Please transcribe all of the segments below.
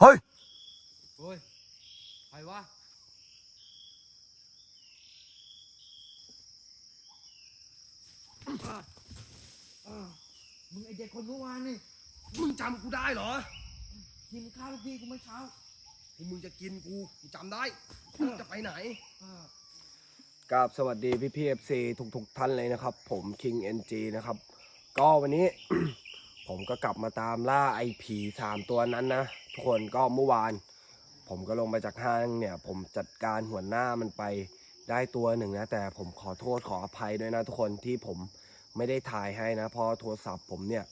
เฮ้ยเฮ้ยใครวะมึงไอเด็กคนเมื่อวานนี่ มึงจำกูได้เหรอ กินข้าวลูกพี่กูเมื่อเช้าที่มึงจะกินกูกูจำได้มึงจะไปไหนเออกับสวัสดีพี่พีเอฟซีทุกๆท่านเลยนะครับ ผม King NG นะครับ ก็วันนี้ ผมก็กลับมาตามล่าไอผีสามตัวนั้นนะ ทุกคนก็เมื่อวาน ผมก็ลงมาจากห้างเนี่ย ผมจัดการหัวหน้ามันไปได้ตัวหนึ่งนะ แต่ผมขอโทษขออภัยด้วยนะทุกคนที่ผมไม่ได้ถ่ายให้นะ เพราะโทรศัพท์ผมเนี่ย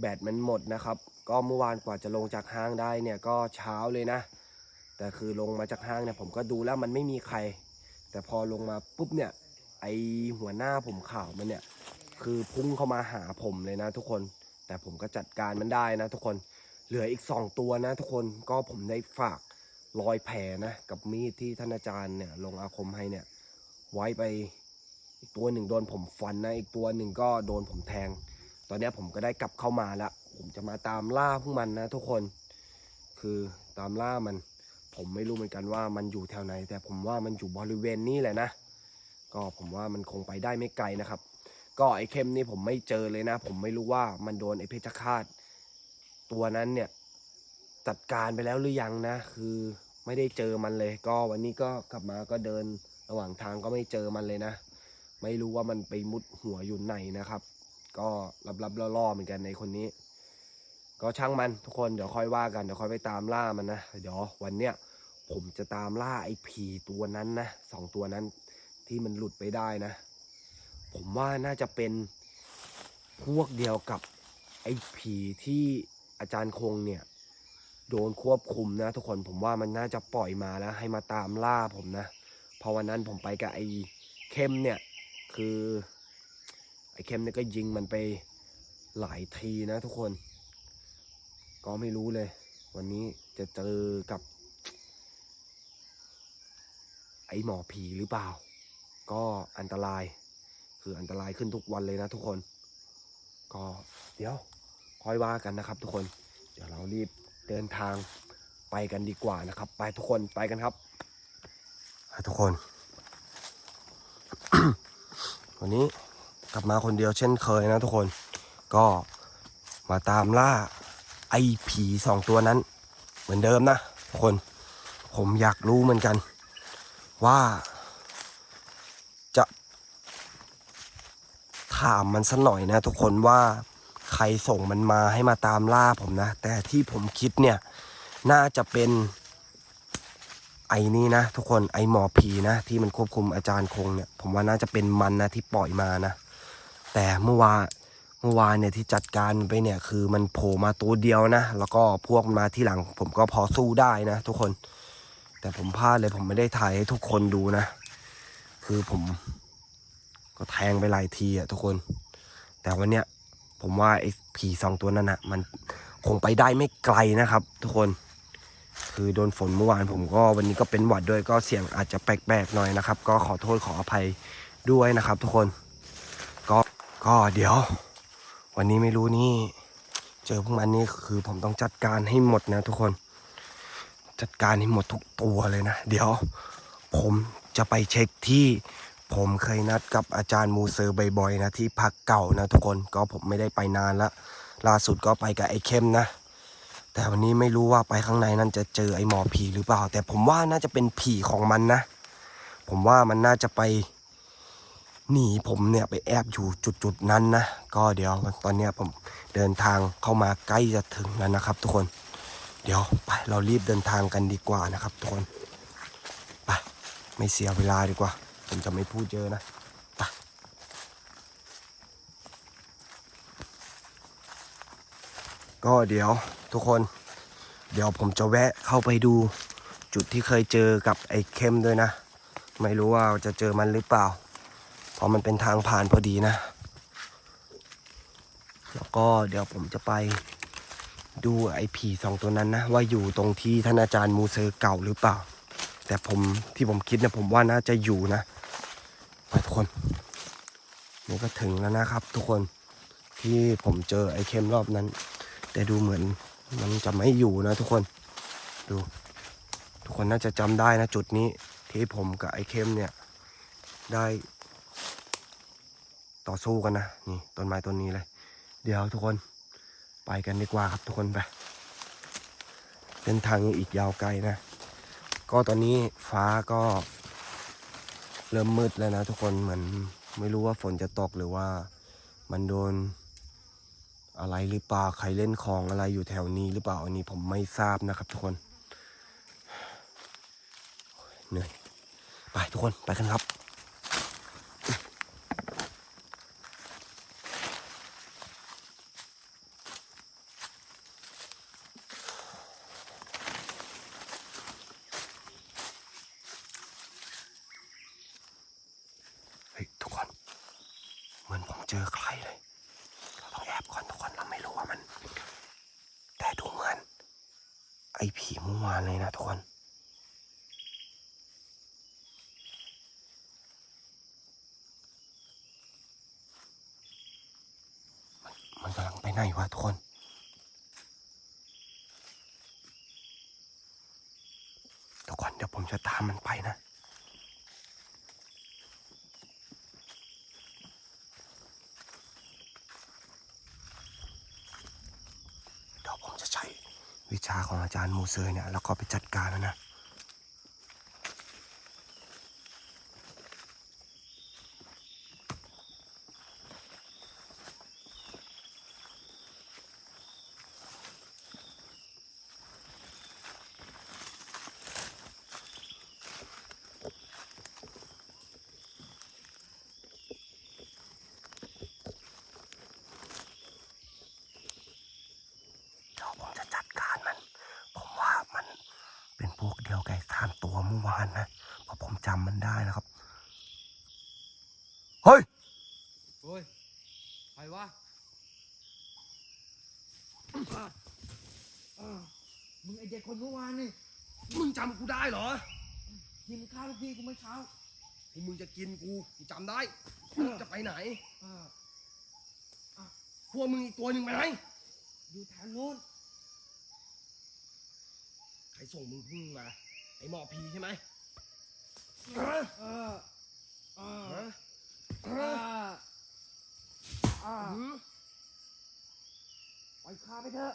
แบตมันหมดนะครับ ก็เมื่อวานกว่าจะลงจากห้างได้เนี่ยก็เช้าเลยนะ แต่คือลงมาจากห้างเนี่ยผมก็ดูแล้วมันไม่มีใคร แต่พอลงมาปุ๊บเนี่ยไอหัวหน้าผมข่าวมันเนี่ย คือพุ่งเข้ามาหาผมเลยนะทุกคน แต่ผมก็จัดการมันได้นะทุกคนเหลืออีกสองตัวนะ ทุกคนก็ผมได้ฝากรอยแผลนะกับมีดที่ท่านอาจารย์เนี่ยลงอาคมให้เนี่ย ไว้ไปอีกตัวหนึ่งโดนผมฟันนะอีกตัวหนึ่งก็โดนผมแทง ตอนนี้ผมก็ได้กลับเข้ามาแล้วผมจะมาตามล่าพวกมันนะ ทุกคน คือตามล่ามัน ผมไม่รู้เหมือนกันว่ามันอยู่แถวไหน แต่ผมว่ามันอยู่บริเวณนี้แหละนะ ก็ผมว่ามันคงไปได้ไม่ไกลนะครับ ก็ไอ้เข้มนี่ผมไม่เจอเลยนะ ผมไม่รู้ว่ามันโดนไอ้เพชฌฆาตตัวนั้นเนี่ยจัดการไปแล้วหรือยังนะ คือไม่ได้เจอมันเลย ก็วันนี้ก็กลับมาก็เดินระหว่างทางก็ไม่เจอมันเลยนะ ไม่รู้ว่ามันไปมุดหัวอยู่ไหนนะครับ ก็ลับๆล่อๆเหมือนกันในคนนี้ ก็ช่างมันทุกคนเดี๋ยวค่อยว่ากันเดี๋ยวค่อยไปตามล่ามันนะเดี๋ยววันเนี้ยผมจะตามล่าไอ้ผีตัวนั้นนะสองตัวนั้นที่มันหลุดไปได้นะ ผมว่าน่าจะเป็นพวกเดียวกับไอ้ผีที่อาจารย์คงเนี่ย โดนควบคุมนะ ทุกคนผมว่ามันน่าจะปล่อยมาแล้ว ให้มาตามล่าผมนะเพราะวันนั้นผมไปกับไอ้เข้มเนี่ย คือไอ้เข้มเนี่ยก็ยิงมันไปหลายทีนะ ทุกคน ก็ไม่รู้เลย วันนี้จะเจอกับ ไอ้หมอผีหรือเปล่า ก็อันตราย คืออันตรายขึ้นทุกวันเลยนะทุกคน ก็เดี๋ยวค่อยว่ากันนะครับ ทุกคน เดี๋ยวเรารีบเดินทางไปกันดีกว่านะครับ ไปทุกคนไปกันครับทุกคน วันนี้กลับมาคนเดียวเช่นเคยนะทุกคน ก็มาตามล่าไอ้ผีสองตัวนั้น เหมือนเดิมนะทุกคน ผมอยากรู้เหมือนกัน ว่า จะ ถามมันสักหน่อยนะ ทุกคนว่าใครส่งมันมาให้มาตามล่าผมนะ แต่ที่ผมคิดเนี่ย น่าจะเป็นไอ้นี่นะทุกคนไอหมอผีนะ ที่มันควบคุมอาจารย์คงเนี่ย ผมว่าน่าจะเป็นมันนะที่ปล่อยมานะ แต่เมื่อวานเมื่อวานเนี่ยที่จัดการไปเนี่ย คือมันโผล่มาตัวเดียวนะ แล้วก็พวกมาที่หลัง ผมก็พอสู้ได้นะ ทุกคน แต่ผมพลาดเลยผมไม่ได้ถ่ายให้ทุกคนดูนะ คือผม ก็แทงไปหลายทีอะทุกคน แต่วันเนี้ยผมว่าไอ้ผีสองตัวนั้นอะมันคงไปได้ไม่ไกลนะครับ ทุกคน คือโดนฝนเมื่อวานผมก็วันนี้ก็เป็นหวัดด้วยก็เสียงอาจจะแปลกๆหน่อยนะครับ ก็ขอโทษขออภัยด้วยนะครับ ทุกคน ก็ก็เดี๋ยว วันนี้ไม่รู้นี่เจอพวกมันนี่คือผมต้องจัดการให้หมดนะทุกคน จัดการให้หมดทุกตัวเลยนะ เดี๋ยว ผมจะไปเช็คที่ ผมเคยนัดกับอาจารย์มูเซอร์บ่อยๆนะที่พักเก่านะทุกคนก็ผมไม่ได้ไปนานละล่าสุดก็ไปกับไอ้เข้มนะ แต่วันนี้ไม่รู้ว่าไปข้างในนั้นจะเจอไอ้หมอผีหรือเปล่า แต่ผมว่าน่าจะเป็นผีของมันนะ ผมว่ามันน่าจะไปหนีผมเนี่ยไปแอบอยู่จุดๆนั้นนะก็เดี๋ยวตอนเนี้ยผมเดินทางเข้ามาใกล้จะถึงแล้วนะครับ ทุกคน เดี๋ยวไปเรารีบเดินทางกันดีกว่านะครับ ทุกคนไปไม่เสียเวลาดีกว่า ผมจะไม่พูดเยอะนะไปก็เดี๋ยวทุกคน เดี๋ยวผมจะแวะเข้าไปดูจุดที่เคยเจอกับไอ้เข้มด้วยนะ ไม่รู้ว่าจะเจอมันหรือเปล่า เพราะมันเป็นทางผ่านพอดีนะ แล้วก็เดี๋ยวผมจะไปดูไอ้ผีสองตัวนั้นนะ ว่าอยู่ตรงที่ท่านอาจารย์มูเซอร์เก่าหรือเปล่า แต่ผมที่ผมคิดนี่ยผมว่าน่าจะอยู่นะ ไปทุกคน นี่ก็ถึงแล้วนะครับ ทุกคนที่ผมเจอไอเข้มรอบนั้น แต่ดูเหมือนมันจะไม่อยู่นะทุกคนดู ทุกคนน่าจะจำได้นะจุดนี้ที่ผมกับไอเข้มเนี่ยได้ ต่อสู้กันนะนี่ต้นไม้ต้นนี้เลย เดี๋ยวทุกคนไปกันดีกว่าครับทุกคนไปเส้นทางอีกยาวไกลนะ ก็ตอนนี้ฟ้าก็ เริ่มมืดแล้วนะทุกคนเหมือนไม่รู้ว่าฝนจะตกหรือว่ามันโดนอะไรหรือเปล่าใครเล่นของอะไรอยู่แถวนี้หรือเปล่าอันนี้ผมไม่ทราบนะครับทุกคนเหนื่อยไปทุกคนไปกันครับ เฮ้ยทุกคน เหมือนผมเจอใครเลย เราต้องแอบก่อนทุกคนเราไม่รู้ว่ามัน แต่ดูเหมือน ไอ้ผีเมื่อวานเลยนะทุกคน มันมันกำลังไปไหนวะทุกคนทุกคนเดี๋ยวผมจะตามมันไปนะเดี๋ยวผมจะใช้วิชาของอาจารย์มูเซอร์เนี่ย แล้วก็ไปจัดการแล้วนะ เดี๋ยวผมจะจัดการมัน ผมว่ามันเป็นพวกเดียวกับไอ้สามตัวเมื่อวานนะเพราะผมจำมันได้นะครับ เฮ้ยโอ้ยใครวะอะอะมึงไอเด็กคนเมื่อวานนี่ มึงจำกูได้เหรอ กินข้าวลูกพี่กูเมื่อเช้าที่มึงจะกินกูกูจำได้ จะไปไหนอ่าพวกมึงอีกตัวหนึ่งไปไหน อยู่แถวนู้น ใครส่งมึงพึ่งมา ไอ้หมอพีใช่ไหม ปล่อยข้าไปเถอะ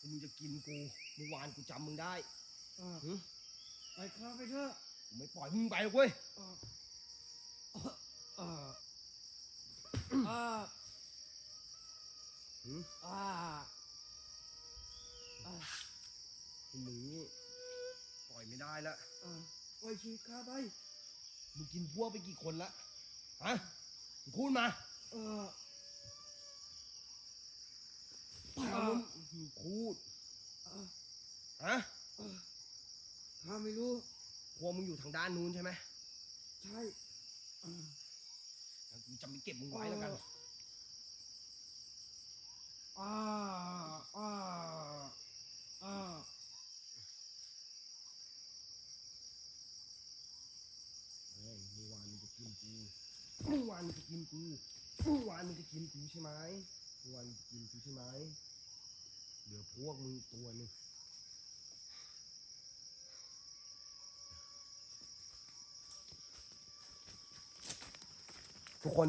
มึงจะกินกูเมื่อวานกูจำมึงได้หือปล่อยข้าไปเถอะกูไม่ปล่อยมึงไปหรอกเว้ยอ่าอ่าอ่าหืออ่าอ่าไอ้หนูปล่อยไม่ได้ละอ่าป ล่อยชีวิตข้าไป มึงกินพวกไปกี่คนละฮะมึงพูดมา เออเอามึงพูดเออฮะเออข้าไม่รู้ พวกมึงอยู่ทางด้านนู้นใช่ไหมใช่อ่างั้นกูจะไม่เก็บมึงไว้แล้วกัน อ่าอ่าอ่า เฮ้ยเมื่อวานมึงจะกินกูเมื่อวานมึงจะกินกู เมื่อวานมึงจะกินกูใช่ไหมเมื่อวานมึงจะกินกูใช่ไหมเหลือพวกมึงอีกตัวหนึงทุกคน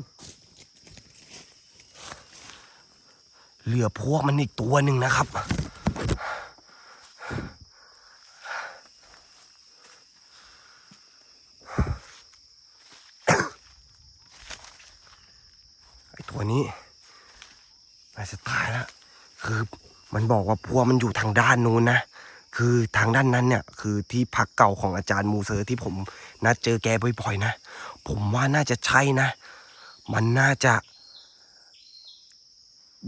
เหลือพวกมันอีกตัวหนึ่งนะครับ ไอ้ตัวนี้น่าจะตายแล้ว คือ มันบอกว่าพวมันอยู่ทางด้านนู้นนะ คือทางด้านนั้นเนี่ย คือที่พักเก่าของอาจารย์มูเซอร์ที่ผมนัดเจอแกบ่อยๆนะ ผมว่าน่าจะใช่นะ มันน่าจะ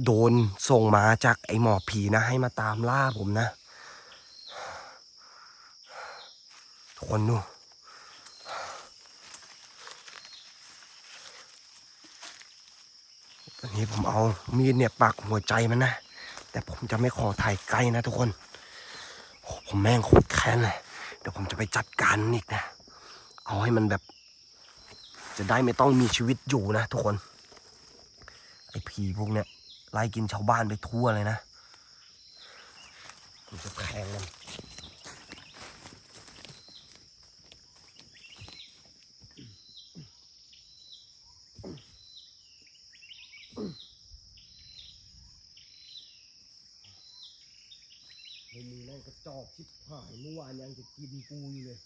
โดนส่งมาจากไอ้หมอผีนะ ให้มาตามล่าผมนะทุกคนดูตอนนี้ผมเอามีดเนี่ยปักหัวใจมันนะ แต่ผมจะไม่ขอถ่ายใกล้นะทุกคน ผมแม่งโคตรแค้นเลยเดี๋ยวผมจะไปจัดการนอีกนะ เอาให้มันแบบ จะได้ไม่ต้องมีชีวิตอยู่นะทุกคน ไอ้ผีพวกเนี้ยไล่กินชาวบ้านไปทั่วเลยนะ ผมจะแทงมัน ไอ้มึงแม่งกระจ อกชิบหายเมื่อวานยังจะกินกูอยู่เลย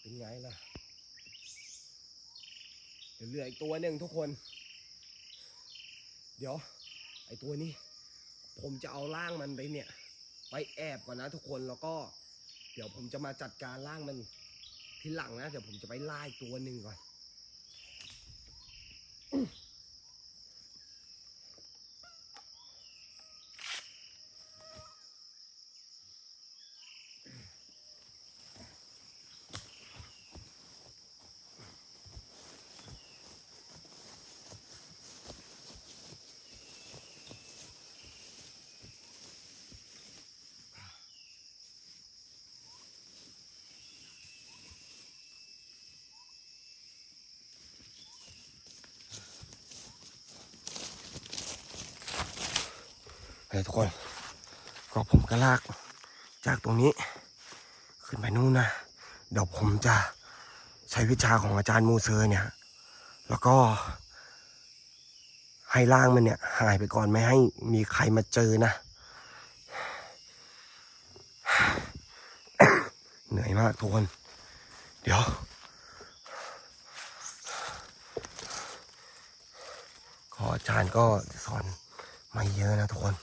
เป็นไงล่ะเดี๋ยวเหลืออีกตัวหนึ่งทุกคน เดี๋ยว ไอ้ตัวนี้ ผมจะเอาร่างมันไปเนี่ย ไปแอบก่อนนะทุกคนแล้วก็ เดี๋ยวผมจะมาจัดการร่างมันทีหลังนะ เดี๋ยวผมจะไปไล่ตัวหนึ่งก่อน เฮ้ยทุกคน ก็ผมก็ลากจากตรงนี้ ขึ้นไปนู่นนะเดี๋ยวผมจะใช้วิชาของอาจารย์มูเซอร์เนี่ย แล้วก็ ให้ร่างมันเนี่ย หายไปก่อนไม่ให้มีใครมาเจอนะ เหนื่อยมากทุกคน เดี๋ยวก็อาจารย์ก็สอนมาเยอะนะทุกคน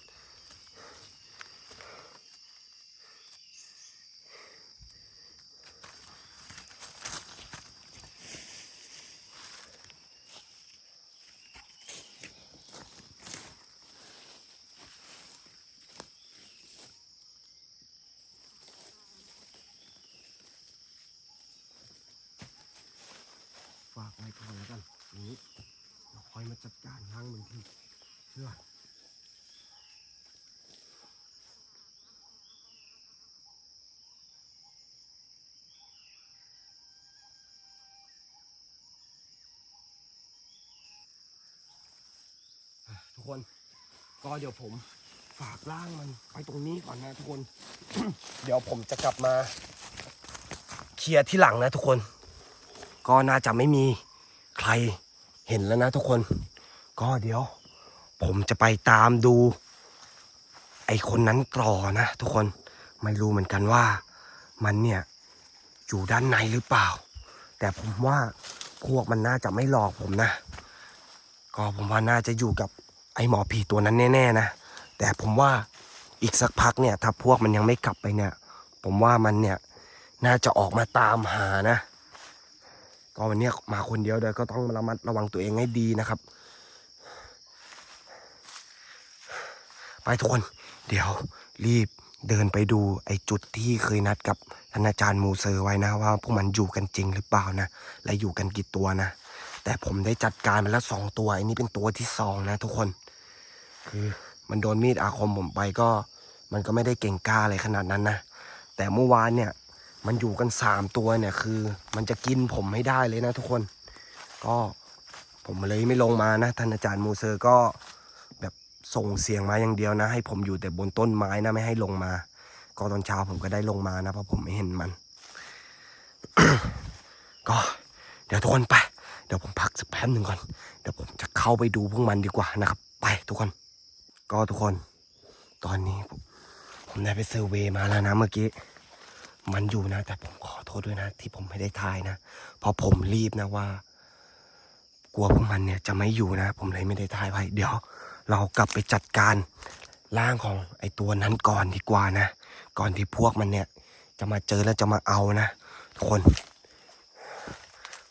ฝากไว้ก่อนแล้วกันอย่างนี้เราค่อยมาจัดการล้างมันทีเชื่ออะ ทุกคน ก็เดี๋ยวผมฝากร่างมันไปตรงนี้ก่อนนะทุกคน เดี๋ยวผมจะกลับมาเคลียร์ที่หลังนะทุกคน ก็น่าจะไม่มีใครเห็นแล้วนะทุกคน ก็เดี๋ยว ผมจะไปตามดู ไอคนนั้นต่อนะทุกคนไม่รู้เหมือนกันว่ามันเนี่ยอยู่ด้านในหรือเปล่า แต่ผมว่าพวกมันน่าจะไม่หลอกผมนะ ก็ผมว่าน่าจะอยู่กับ ไอหมอผีตัวนั้นแน่ๆนะแต่ผมว่าอีกสักพักเนี่ยถ้าพวกมันยังไม่กลับไปเนี่ย ผมว่ามันเนี่ยน่าจะออกมาตามหานะก็วันเนี้ยมาคนเดียวเลยก็ต้องระมัดระวังตัวเองให้ดีนะครับ ไปทุกคน เดี๋ยวรีบเดินไปดูไอ้จุดที่เคยนัดกับท่านอาจารย์มูเซอร์ไว้นะว่าพวกมันอยู่กันจริงหรือเปล่านะ และอยู่กันกี่ตัวนะ แต่ผมได้จัดการไปแล้วสองตัวอ้นี่เป็นตัวที่สองนะทุกคน คือมันโดนมีดอาคมผมไปก็ มันก็ไม่ได้เก่งกล้าอะไรขนาดนั้นนะ แต่เมื่อวานเนี่ย มันอยู่กันสามตัวเนี่ยคือ มันจะกินผมให้ได้เลยนะทุกคน ก็ผมเลยไม่ลงมานะท่านอาจารย์มูเซอร์ก็แบบส่งเสียงมาอย่างเดียวนะ ให้ผมอยู่แต่บนต้นไม้นะไม่ให้ลงมา ก็ตอนเช้าผมก็ได้ลงมานะเพราะผมไม่เห็นมัน ก็เดี๋ยวทุกคนไป เดี๋ยวผมพักสักแป๊บหนึ่งก่อน เดี๋ยวผมจะเข้าไปดูพวกมันดีกว่านะครับ ไปทุกคน ก็ทุกคน ตอนนี้ผมผมได้ไปเซอร์เวย์มาแล้วนะเมื่อกี้ มันอยู่นะ แต่ผมขอโทษด้วยนะ ที่ผมไม่ได้ทายนะ เพราะผมรีบนะว่า กลัวพวกมันเนี่ยจะไม่อยู่นะ ผมเลยไม่ได้ทายไว้เดี๋ยว เรากลับไปจัดการร่างของไอตัวนั้นก่อนดีกว่านะ ก่อนที่พวกมันเนี่ย จะมาเจอแล้วจะมาเอานะทุกคน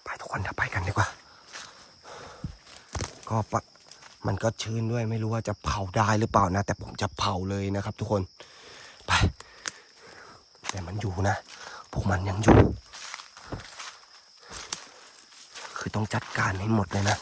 ไปทุกคนเดี๋ยวไปกันดีกว่า ก็ปะ มันก็ชื้นด้วยไม่รู้ว่าจะเผาได้หรือเปล่านะ แต่ผมจะเผาเลยนะครับ ทุกคนไปแต่มันอยู่นะ พวกมันยังอยู่ คือต้องจัดการให้หมดเลยนะ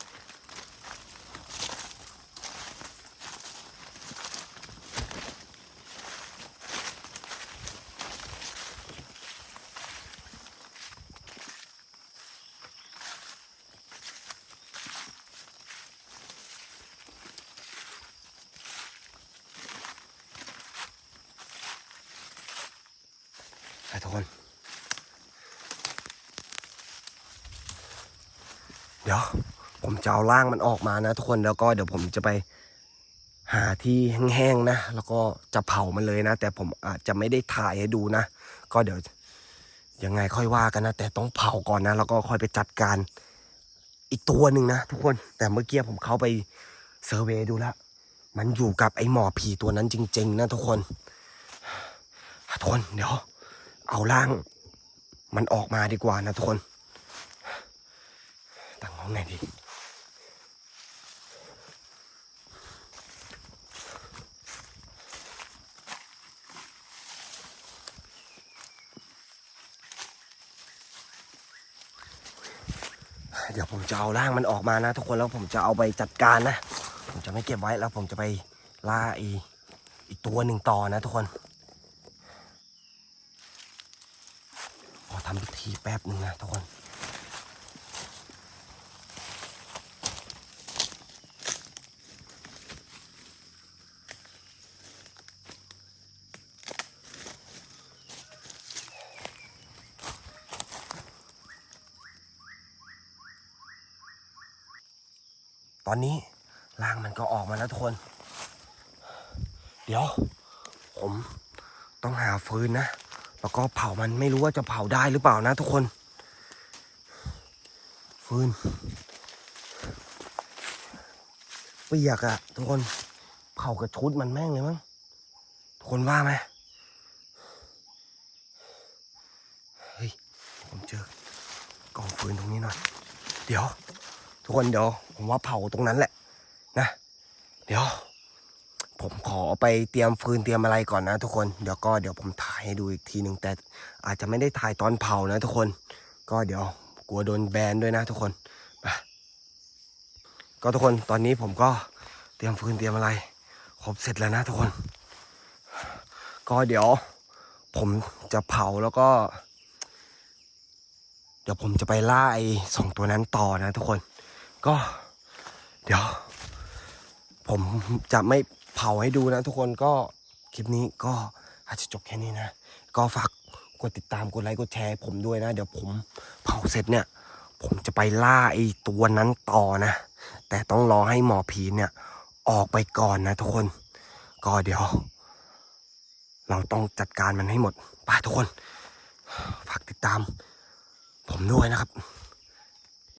ดี๋ยวผมจะเอาร่างมันออกมานะ ทุกคนแล้วก็เดี๋ยวผมจะไปหาที่แห้งๆนะ แล้วก็จะเผามันเลยนะ แต่ผมอาจจะไม่ได้ถ่ายให้ดูนะ ก็เดี๋ยวยังไงค่อยว่ากันนะ แต่ต้องเผาก่อนนะ แล้วก็ค่อยไปจัดการอีกตัวหนึ่งนะ ทุกคนแต่เมื่อกี้ผมเข้าไปเซอร์เวย์ดูแล้วมันอยู่กับไอ้หมอผีตัวนั้นจริง ๆ นะทุกคนทุกคนเดี๋ยว เอาร่าง มันออกมาดีกว่านะทุกคนังห้องดีเดี๋ยวผมจะเอาร่างมันออกมานะ ทุกคนแล้วผมจะเอาไปจัดการนะ ผมจะไม่เก็บไว้แล้วผมจะไปล่าอีอีกตัวหนึ่งต่อนะทุกคนขอทำพิธีแป๊บหนึ่งนะทุกคน อนนี้ร่างมันก็ออกมาแล้วทุกคน เดี๋ยว ผมต้องหาฟืนนะ แล้วก็เผามันไม่รู้ว่าจะเผาได้หรือเปล่านะทุกคน ฟืนเปียกอะทุกคนเผากระชุดมันแม่งเลยมั้งทุกคนว่าไหมเฮ้ยผมเจอกองฟืนตรงนี้หน่อย เดี๋ยว ทุกคนเดี๋ยวผมว่าเผาตรงนั้นแหละนะ เดี๋ยว ผมขอไปเตรียมฟืนเตรียมอะไรก่อนนะ ทุกคนเดี๋ยวก็เดี๋ยวผมถ่ายให้ดูอีกทีหนึ่งแต่อาจจะไม่ได้ถ่ายตอนเผานะ ทุกคน ก็เดี๋ยวกลัวโดนแบนด้วยนะ ทุกคนไปก็ทุกคนตอนนี้ผมก็เตรียมฟืนเตรียมอะไรครบเสร็จแล้วนะทุกคน ก็เดี๋ยวผมจะเผาแล้วก็ เดี๋ยวผมจะไปล่าไอ้สองตัวนั้นต่อนะทุกคน ก็ เดี๋ยว ผมจะไม่เผาให้ดูนะทุกคนก็คลิปนี้ก็อาจจะจบแค่นี้นะ ก็ฝากกดติดตามกดไลค์กดแชร์ผมด้วยนะ เดี๋ยวผมเผาเสร็จเนี่ย ผมจะไปล่าไอ้ตัวนั้นต่อนะ แต่ต้องรอให้หมอผีเนี่ยออกไปก่อนนะทุกคน ก็เดี๋ยว เราต้องจัดการมันให้หมดไปทุกคน ฝากติดตาม ผมด้วยนะครับ